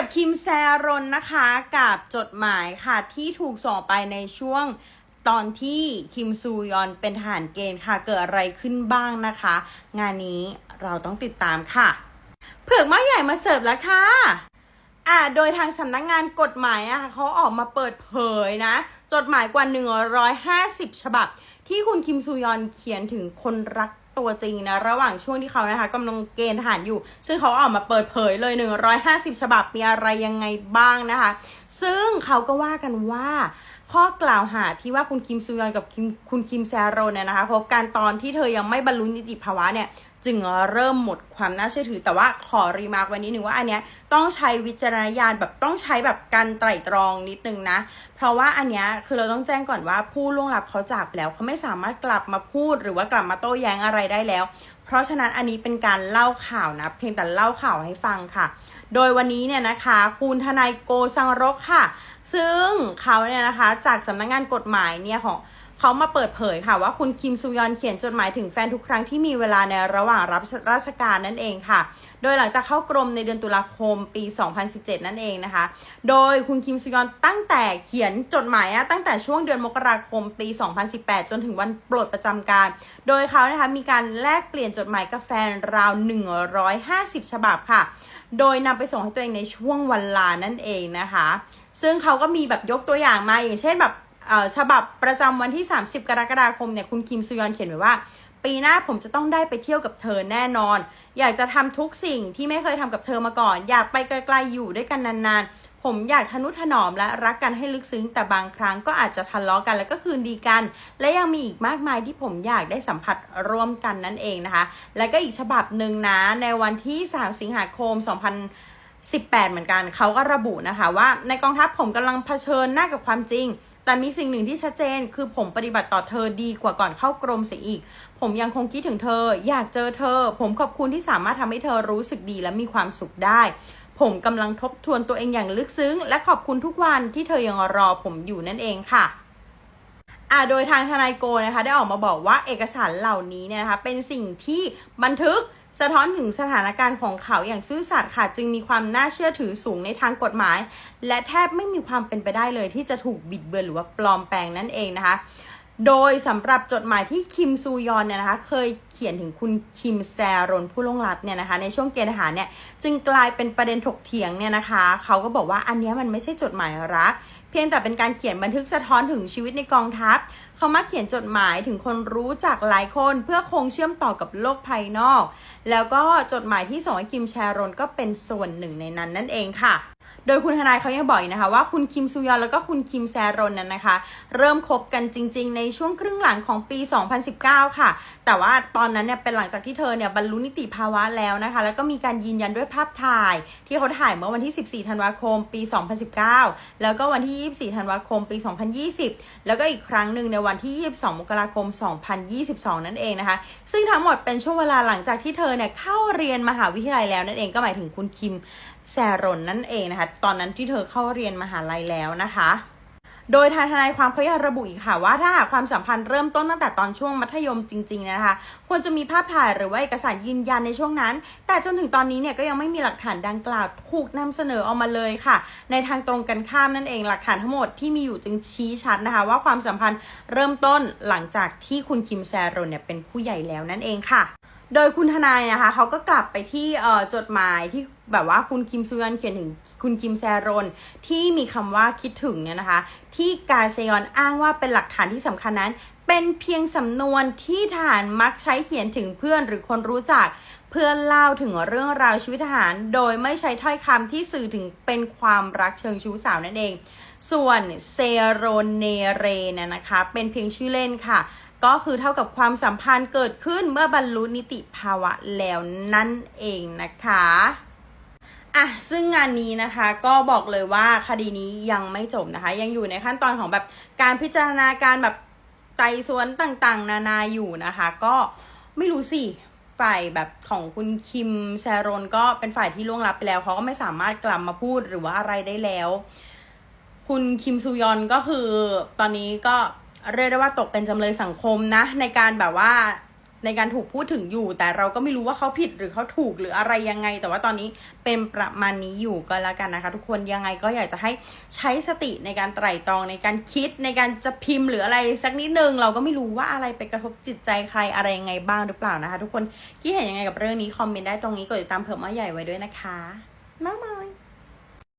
กับคิมแซรอนนะคะกับจดหมายค่ะที่ถูกส่งไปในช่วงตอนที่คิมซูยอนเป็นทหารเกณฑ์ค่ะ เกิดอะไรขึ้นบ้างนะคะ งานนี้เราต้องติดตามค่ะ เผือกม้อใหญ่มาเสิร์ฟแล้วค่ะอ่าโดยทางสำนักงานกฎหมายนะคะเขาออกมาเปิดเผยนะ จดหมายกว่า 150 ฉบับ ที่คุณคิมซูยอนเขียนถึงคนรัก ตัวจริงนะ ระหว่างช่วงที่เขานะคะกำลังเกณฑ์ทหารอยู่ ซึ่งเขาออกมาเปิดเผยเลย 150 ฉบับมีอะไรยังไงบ้างนะคะ ซึ่งเขาก็ว่ากันว่า ข้อกล่าวหาที่ว่าคุณคิมซูยอนกับคุณคิมแซโรนเนี่ยนะคะพบการตอนที่เธอยังไม่บรรลุนิติภาวะเนี่ยจึงเริ่มหมดความน่าเชื่อถือ แต่ว่าขอรีมาร์กไว้นิดนึงว่าอันเนี้ยต้องใช้วิจารณญาณแบบต้องใช้แบบการไตร่ตรองนิดนึงนะ เพราะว่าอันเนี้ยคือเราต้องแจ้งก่อนว่าผู้ล่วงลับเขาจากแล้วเขาไม่สามารถกลับมาพูดหรือว่ากลับมาโต้แย้งอะไรได้แล้ว เพราะฉะนั้นอันนี้เป็นการเล่าข่าวนะ เพียงแต่เล่าข่าวให้ฟังค่ะ โดยวันนี้เนี่ยนะคะคุณทนายโกซังรกค่ะ ซึ่งเขาเนี่ยนะคะจากสำนักงานกฎหมายเนี่ยของ เขามาเปิดเผยค่ะว่าคุณคิมซูยอนเขียนจดหมายถึงแฟนทุกครั้งที่มีเวลาในระหว่างรับราชการนั่นเองค่ะ โดยหลังจากเข้ากรมในเดือนตุลาคมปี 2017 นั่นเองนะคะ โดยคุณคิมซูยอนตั้งแต่เขียนจดหมายตั้งแต่ช่วงเดือนมกราคมปี 2018 จนถึงวันปรดประจำการ โดยเขานะคะมีการแลกเปลี่ยนจดหมายกับแฟนราว 150 ฉบับค่ะ โดยนำไปส่งให้ตัวเองในช่วงวันลานั่นเองนะคะ ซึ่งเขาก็มีแบบยกตัวอย่างมาอย่างเช่นแบบ ฉบับประจำวันที่ 30 กรกฎาคมเนี่ยคุณคิมซุยอนเขียนไว้ว่า ปีหน้าผมจะต้องได้ไปเที่ยวกับเธอแน่นอน อยากจะทำทุกสิ่งที่ไม่เคยทำกับเธอมาก่อน อยากไปไกลๆอยู่ด้วยกันนานๆ ผมอยากทนุถนอมและรักกันให้ลึกซึ้ง แต่บางครั้งก็อาจจะทะเลาะกันแล้วก็คืนดีกัน และยังมีอีกมากมายที่ผมอยากได้สัมผัสร่วมกันนั่นเองนะคะ และก็อีกฉบับหนึ่งนะในวันที่3สิงหาคม 2018 เหมือนกัน เขาก็ระบุนะคะว่าในกองทัพผมกำลังเผชิญหน้ากับความจริงแต่มีสิ่งหนึ่งที่ชัดเจนคือผมปฏิบัติต่อเธอดีกว่าก่อนเข้ากรมเสียอีก ผมยังคงคิดถึงเธอ อยากเจอเธอ ผมขอบคุณที่สามารถทำให้เธอรู้สึกดีและมีความสุขได้ ผมกำลังทบทวนตัวเองอย่างลึกซึ้ง และขอบคุณทุกวันที่เธอยังรอผมอยู่นั่นเองค่ะอ่าโดยทางทนายโกนะคะได้ออกมาบอกว่าเอกสารเหล่านี้เนี่ยนะคะเป็นสิ่งที่บันทึก สะท้อนถึงสถานการณ์ของเขาอย่างซื่อสัตย์ค่ะ จึงมีความน่าเชื่อถือสูงในทางกฎหมาย และแทบไม่มีความเป็นไปได้เลย ที่จะถูกบิดเบือนหรือว่าปลอมแปลงนั่นเองนะคะ โดยสำหรับจดหมายที่คิมซูยอนเนี่ยนะคะ เคยเขียนถึงคุณคิมแซรอนผู้ล่วงลับเนี่ยนะคะ ในช่วงเกณฑ์ทหารเนี่ยจึงกลายเป็นประเด็นถกเถียงเนี่ยนะคะ เขาก็บอกว่าอันนี้มันไม่ใช่จดหมายรักเพียงแต่เป็นการเขียนบันทึกสะท้อนถึงชีวิตในกองทัพ เขามักเขียนจดหมายถึงคนรู้จักหลายคนเพื่อคงเชื่อมต่อกับโลกภายนอก แล้วก็จดหมายที่ส่งให้คิมแชรอนก็เป็นส่วนหนึ่งในนั้นนั่นเองค่ะ โดยคุณทนายเขายังบอกนะคะว่าคุณคิมซูยอนแล้วก็คุณคิมแซรอนนั้นนะคะ เริ่มคบกันจริง ๆ ในช่วงครึ่งหลังของปี 2019 ค่ะ แต่ว่าตอนนั้นเนี่ยเป็นหลังจากที่เธอเนี่ยบรรลุนิติภาวะแล้วนะคะ แล้วก็มีการยืนยันด้วยภาพถ่าย ที่เขาถ่ายเมื่อวันที่ 14 ธันวาคม ปี 2019 แล้วก็วันที่24 ธันวาคม ปี 2020 แล้วก็อีกครั้งหนึ่งในวันที่ 22 มกราคม 2022 นั่นเองนะคะ ซึ่งทั้งหมดเป็นช่วงเวลาหลังจากที่เธอเนี่ยเข้าเรียนมหาวิทยาลัยแล้วนั่นเองก็หมายถึงคุณคิมแซรอนนั่นเองนะคะ ตอนนั้นที่เธอเข้าเรียนมหาลัยแล้วนะคะ โดยทางทนายความเขายังระบุอีกค่ะว่าถ้าหากความสัมพันธ์เริ่มต้นตั้งแต่ตอนช่วงมัธยมจริง ๆ นะคะ ควรจะมีภาพถ่ายหรือว่าเอกสารยืนยันในช่วงนั้น แต่จนถึงตอนนี้เนี่ยก็ยังไม่มีหลักฐานดังกล่าวถูกนำเสนอออกมาเลยค่ะ ในทางตรงกันข้ามนั่นเองหลักฐานทั้งหมดที่มีอยู่จึงชี้ชัดนะคะ ว่าความสัมพันธ์เริ่มต้นหลังจากที่คุณคิมแซรอนเนี่ยเป็นผู้ใหญ่แล้วนั่นเองค่ะ โดยคุณทนายนะคะเขาก็กลับไปที่จดหมายที่แบบว่าคุณคิมซูยอนเขียนถึงคุณคิมแซรอนที่มีคำว่าคิดถึงเนี่ยนะคะ ที่กาเซยอนอ้างว่าเป็นหลักฐานที่สำคัญนั้น เป็นเพียงสำนวนที่ทหารมักใช้เขียนถึงเพื่อนหรือคนรู้จัก เพื่อเล่าถึงเรื่องราวชีวิตทหาร โดยไม่ใช้ถ้อยคำที่สื่อถึงเป็นความรักเชิงชู้สาวนั่นเอง ส่วนเซโรเนเรนนะคะ เป็นเพียงชื่อเล่นค่ะ ก็คือเท่ากับความสัมพันธ์เกิดขึ้นเมื่อบรรลุนิติภาวะแล้วนั่นเองนะคะอะซึ่งงานนี้นะคะก็บอกเลยว่าคดีนี้ยังไม่จบนะคะ ยังอยู่ในขั้นตอนของแบบการพิจารณาการแบบไต่สวนต่างๆ นานาอยู่นะคะ ก็ไม่รู้สิฝ่ายแบบของคุณคิมแซรอนก็เป็นฝ่ายที่ล่วงลับไปแล้วเขาก็ไม่สามารถกลับมาพูดหรือว่าอะไรได้แล้ว คุณคิมซูยอนก็คือตอนนี้ก็ เรียกได้ว่าตกเป็นจำเลยสังคมนะ ในการแบบว่าในการถูกพูดถึงอยู่ แต่เราก็ไม่รู้ว่าเขาผิดหรือเขาถูกหรืออะไรยังไง แต่ว่าตอนนี้เป็นประมาณนี้อยู่ก็แล้วกันนะคะ ทุกคนยังไงก็อยากจะให้ใช้สติในการไตร่ตรองในการคิดในการจะพิมพ์หรืออะไรสักนิดนึงเราก็ไม่รู้ว่าอะไรไปกระทบจิตใจใครอะไรยังไงบ้างหรือเปล่านะคะ ทุกคนคิดเห็นยังไงกับเรื่องนี้คอมเมนต์ได้ตรงนี้กดติดตามเผื่อมาใหญ่ไว้ด้วยนะคะบ๊ายบาย